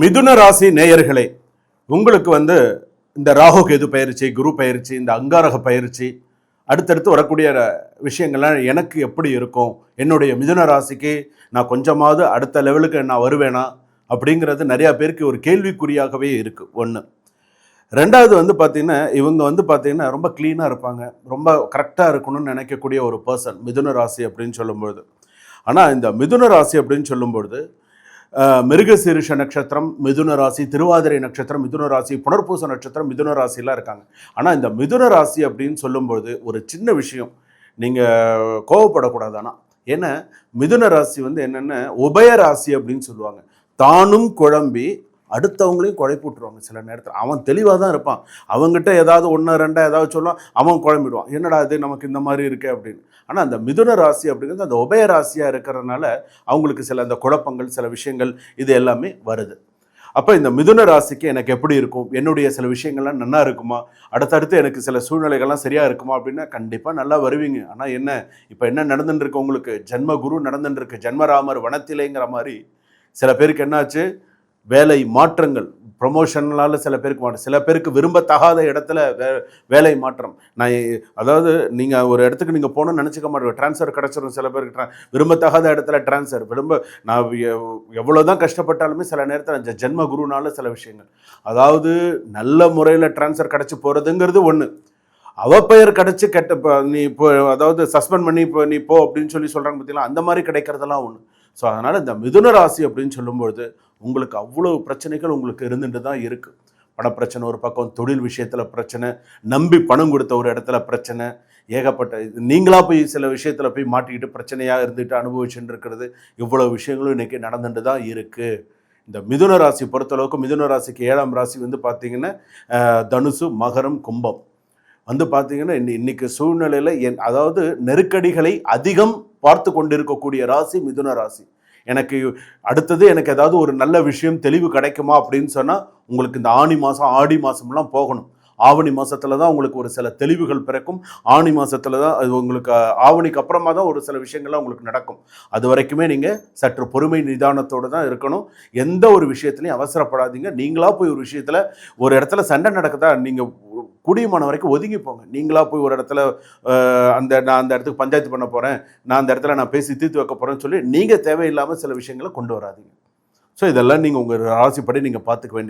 மிதுன ராசி நேயர்களே உங்களுக்கு வந்து இந்த ராகு கேது பயிற்சி குரு பயிற்சி இந்த அங்காரக பயிற்சி அடுத்தடுத்து வரக்கூடிய விஷயங்கள்லாம் எனக்கு எப்படி இருக்கும்? என்னுடைய மிதுன ராசிக்கு நான் கொஞ்சமாவது அடுத்த லெவலுக்கு நான் வருவேனா? அப்படிங்கிறது நிறையா பேருக்கு ஒரு கேள்விக்குறியாகவே இருக்குது ஒன்று ரெண்டாவது வந்து பார்த்திங்கன்னா இவங்க வந்து பார்த்திங்கன்னா ரொம்ப க்ளீனாக இருப்பாங்க. ரொம்ப கரெக்டாக இருக்கணும்னு நினைக்கக்கூடிய ஒரு பர்சன் மிதுன ராசி அப்படின்னு சொல்லும்பொழுது. ஆனால் இந்த மிதுன ராசி அப்படின்னு சொல்லும்பொழுது மிருகசீரிஷ நட்சத்திரம் மிதுன ராசி திருவாதிரை நட்சத்திரம் மிதுன ராசி புனர்பூச நட்சத்திரம் மிதுன ராசிலாம் இருக்காங்க. ஆனால் இந்த மிதுன ராசி அப்படின்னு சொல்லும்போது ஒரு சின்ன விஷயம். நீங்கள் கோவப்படக்கூடாது ஆனால் ஏன்னா மிதுன ராசி வந்து என்னென்ன? உபய ராசி அப்படின்னு சொல்லுவாங்க. தானும் குழம்பி அடுத்தவங்களையும் குழப்பி விட்ருவாங்க சில நேரத்தில். அவன் தெளிவாக தான் இருப்பான். அவங்ககிட்ட ஏதாவது ஒன்று ரெண்டாக ஏதாவது சொல்லுவான் அவன் குழம்பிடுவான். என்னடா இது நமக்கு இந்த மாதிரி இருக்கு அப்படின்னு. ஆனால் அந்த மிதுன ராசி அப்படிங்கிறது அந்த உபய ராசியாக இருக்கிறதுனால அவங்களுக்கு சில அந்த குழப்பங்கள் சில விஷயங்கள் இது எல்லாமே வருது. அப்போ இந்த மிதுன ராசிக்கு எனக்கு எப்படி இருக்கும்? என்னுடைய சில விஷயங்கள்லாம் நல்லா இருக்குமா? அடுத்தடுத்து எனக்கு சில சூழ்நிலைகள்லாம் சரியாக இருக்குமா? அப்படின்னா கண்டிப்பாக நல்லா வருவீங்க. ஆனால் என்ன? இப்போ என்ன நடந்துட்டுருக்கு உங்களுக்கு? ஜென்ம குரு நடந்துட்டு ஜென்மராமர் வனத்திலேங்கிற மாதிரி சில பேருக்கு என்னாச்சு? வேலை மாற்றங்கள் ப்ரொமோஷனால சில பேருக்கு மாற்றம் சில பேருக்கு விரும்பத்தகாத இடத்துல வே வேலை மாற்றம். நான் அதாவது நீங்கள் ஒரு இடத்துக்கு நீங்கள் போகணும்னு நினச்சிக்க மாட்டேன் ட்ரான்ஸ்ஃபர் கிடச்சிரும் சில பேருக்கு ட்ரா விரும்பத்தகாத இடத்துல ட்ரான்ஸ்ஃபர் விரும்ப நான் எவ்வளோ தான் கஷ்டப்பட்டாலுமே சில நேரத்தில் அந்த ஜென்ம குருனால சில விஷயங்கள். அதாவது நல்ல முறையில் ட்ரான்ஸ்ஃபர் கிடச்சி போகிறதுங்கிறது ஒன்று அவ பெயர் கிடச்சி கெட்ட இப்போ நீ இப்போ அதாவது சஸ்பெண்ட் பண்ணி இப்போ நீ போ அப்படின்னு சொல்லி சொல்கிறாங்க பார்த்தீங்களா அந்த மாதிரி கிடைக்கிறதெல்லாம் ஒன்று ஸோ அதனால் இந்த மிதுன ராசி அப்படின்னு சொல்லும்பொழுது உங்களுக்கு அவ்வளோ பிரச்சனைகள் உங்களுக்கு இருந்துட்டு தான் இருக்குது பணப்பிரச்சனை ஒரு பக்கம் தொழில் விஷயத்தில் பிரச்சனை நம்பி பணம் கொடுத்த ஒரு இடத்துல பிரச்சனை ஏகப்பட்ட இது போய் சில விஷயத்தில் போய் மாட்டிக்கிட்டு பிரச்சனையாக இருந்துட்டு அனுபவிச்சுட்டு இருக்கிறது இவ்வளோ விஷயங்களும் இன்றைக்கி நடந்துட்டு தான் இருக்குது இந்த மிதுன ராசி பொறுத்தளவுக்கு மிதுன ராசிக்கு ஏழாம் ராசி வந்து பார்த்திங்கன்னா தனுசு மகரம் கும்பம். வந்து பார்த்தீங்கன்னா இன்னைக்கு சூழ்நிலையில் என் அதாவது நெருக்கடிகளை அதிகம் பார்த்து கொண்டிருக்கக்கூடிய ராசி மிதுன ராசி. எனக்கு அடுத்தது எனக்கு ஏதாவது ஒரு நல்ல விஷயம் தெளிவு கிடைக்குமா அப்படின்னு சொன்னால் உங்களுக்கு இந்த ஆனி மாதம் ஆடி மாதம்லாம் போகணும். ஆவணி மாதத்தில் தான் உங்களுக்கு ஒரு சில தெளிவுகள் பிறக்கும். ஆணி மாதத்தில் தான் அது உங்களுக்கு ஆவணிக்கு அப்புறமா தான் ஒரு சில விஷயங்கள்லாம் உங்களுக்கு நடக்கும். அது வரைக்குமே நீங்கள் சற்று பொறுமை நிதானத்தோடு தான் இருக்கணும். எந்த ஒரு விஷயத்துலையும் அவசரப்படாதீங்க. நீங்களாக போய் ஒரு விஷயத்தில் ஒரு இடத்துல சண்டை நடக்குதா நீங்கள் குடியுமான வரைக்கும் ஒதுங்கி போங்க. நீங்களாக போய் ஒரு இடத்துல அந்த நான் அந்த இடத்துக்கு பஞ்சாயத்து பண்ண போகிறேன் நான் அந்த இடத்துல நான் பேசி தீர்த்து வைக்க போகிறேன்னு சொல்லி நீங்கள் தேவையில்லாமல் சில விஷயங்களை கொண்டு வராதீங்க. ஸோ இதெல்லாம் நீங்கள் உங்கள் ராசிப்படி நீங்கள் பார்த்துக்க வேண்டிய